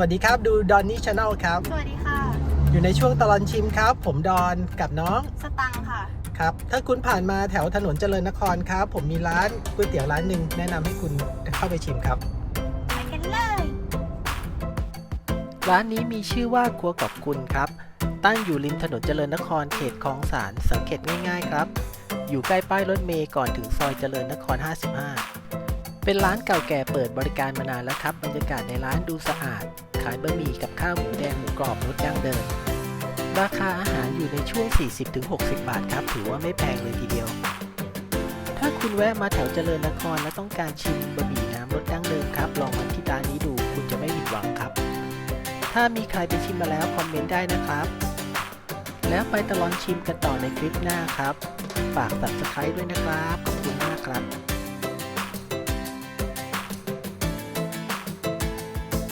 วัสดีครับดูดอนนี่ชาแนลครับ สวัสดีค่ะ อยู่ในช่วงตลอนชิมครับ ผมดอนกับน้องสตังค์ค่ะ ครับ ถ้าคุณผ่านมาแถวถนนเจริญนครครับ ผมมีร้านก๋วยเตี๋ยวร้านหนึ่งแนะนำให้คุณเข้าไปชิมครับ ไปกันเลย ร้านนี้มีชื่อว่าครัวกับคุณครับ ตั้งอยู่ริมถนนเจริญนครเขตคลองสารสังเกตง่ายๆครับ อยู่ใกล้ป้ายรถเมล์ก่อนถึงซอยเจริญนคร 55 เป็นร้านเก่าแก่เปิดบริการมานานแล้วครับ บรรยากาศในร้านดูสะอาด ขายบะหมี่กับข้าวหมูแดงหมูกรอบรสดั้งเดิมราคาอาหารอยู่ในช่วง 40-60 บาทครับ ถือว่าไม่แพงเลยทีเดียว ถ้าคุณแวะมาแถวเจริญนครและต้องการชิมบะหมี่น้ำรสดั้งเดิมครับ ลองมาที่ร้านนี้ดูคุณจะไม่ผิดหวังครับ ถ้ามีใครไปชิมมาแล้วคอมเมนต์ได้นะครับ แล้วไปตลอดชิมกันต่อในคลิปหน้าครับ ฝาก subscribe ด้วยนะครับ ขอบคุณมากครับ